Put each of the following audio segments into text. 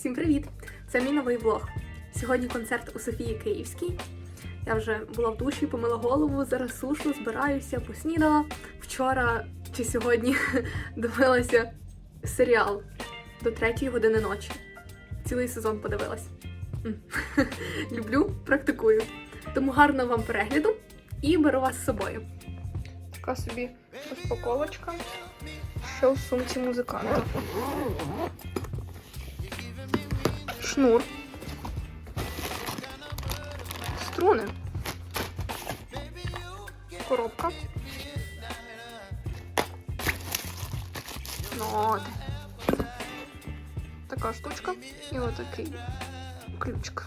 Всім привіт! Це мій новий влог. Сьогодні концерт у Софії Київській. Я вже була в душі, помила голову, зараз сушу, збираюся, поснідала. Вчора чи сьогодні дивилася серіал до третьої години ночі. Цілий сезон подивилась. Люблю, практикую. Тому гарного вам перегляду і беру вас з собою. Така собі розпаковочка. Що в сумці музиканта. Шнур. Струни. Коробка. Ноти. Така штучка і отакий ключик.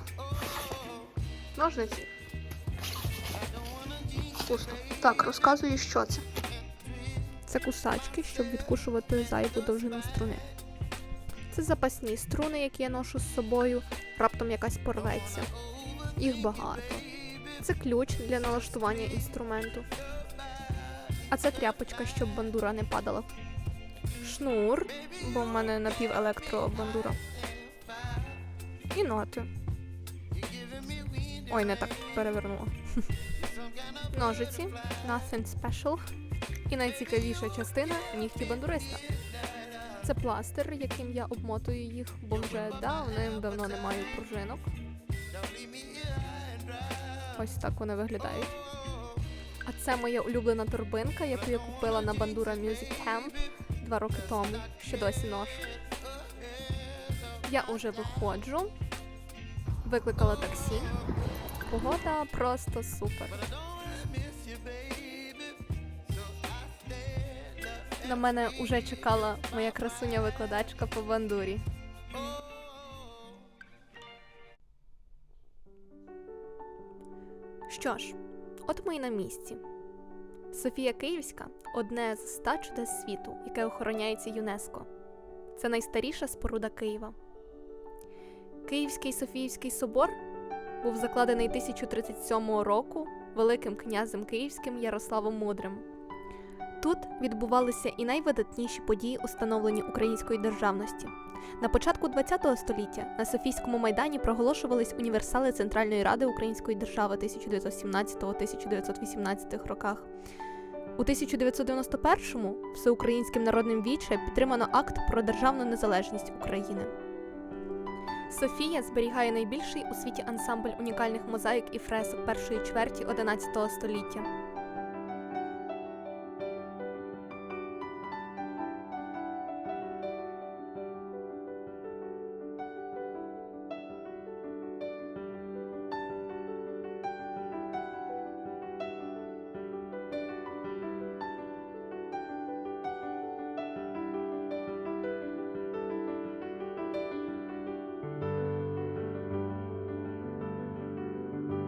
Ножниці. Пусто. Так, розказую, що це. Це кусачки, щоб відкушувати зайву довжину струни. Це запасні струни, які я ношу з собою, раптом якась порветься. Їх багато. Це ключ для налаштування інструменту. А це тряпочка, щоб бандура не падала. Шнур, бо в мене напівелектробандура. І ноти. Ой, не так перевернула. Ножиці, nothing special. І найцікавіша частина нігті бандуриста. Це пластир, яким я обмотую їх, бо вже давним-давно не маю пружинок. Ось так вони виглядають. А це моя улюблена торбинка, яку я купила на Bandura Music Camp два роки тому, що досі ношу. Я уже виходжу, викликала таксі. Погода просто супер. На мене уже чекала моя красуня-викладачка по бандурі. Що ж, от ми і на місці. Софія Київська одне з ста чудес світу, яке охороняється ЮНЕСКО. Це найстаріша споруда Києва. Київський Софіївський собор був закладений 1037 року Великим князем Київським Ярославом Мудрим. Тут відбувалися і найвидатніші події у української державності. На початку ХХ століття на Софійському майдані проголошувались універсали Центральної Ради Української держави 1917-1918 роках. У 1991-му Всеукраїнським народним віче підтримано акт про державну незалежність України. Софія зберігає найбільший у світі ансамбль унікальних мозаїк і фресок першої чверті XI століття.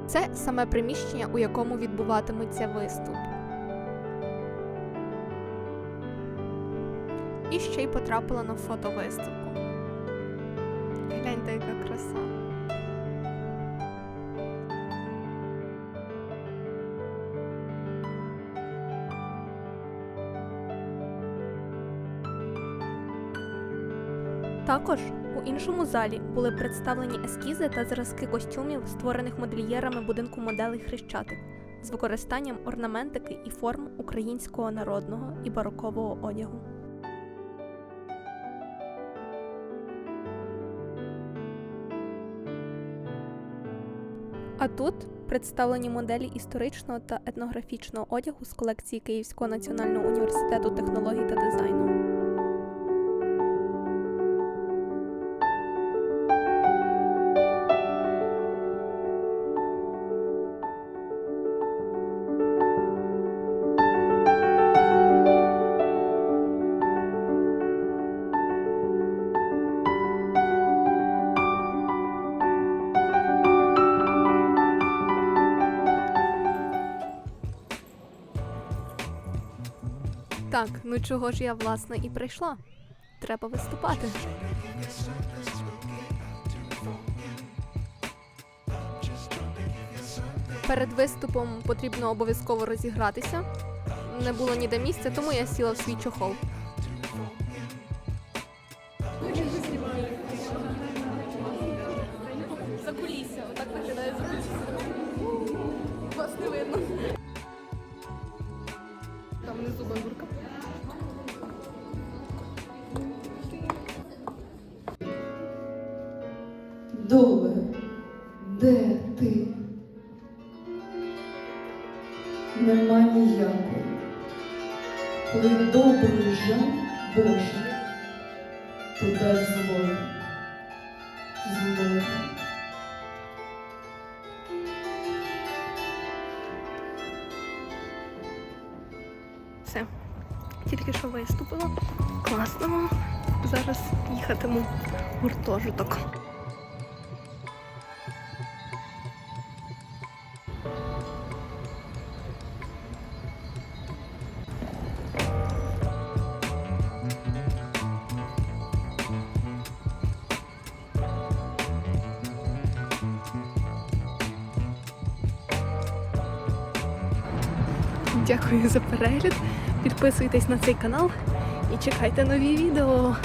Це саме приміщення, у якому відбуватиметься виступ. І ще й потрапила на фотовиставку. Також у іншому залі були представлені ескізи та зразки костюмів, створених модельєрами будинку моделей Хрещатик з використанням орнаментики і форм українського народного і барокового одягу. А тут представлені моделі історичного та етнографічного одягу з колекції Київського національного університету технологій та дизайну. Так, ну чого ж я власне і прийшла? Треба виступати. Перед виступом потрібно обов'язково розігратися. Не було ніде місця, тому я сіла в свій чохол. За кулісся, отак виглядає за кулісся. Вас не видно. Доле, де ти? Нема ніякої, коли добрий жаль Божий, то дай злою, злою. Все. Тільки що виступила. Класно. Зараз їхатиму гуртожиток. Дякую за перегляд. Підписуйтесь на цей канал і чекайте нові відео.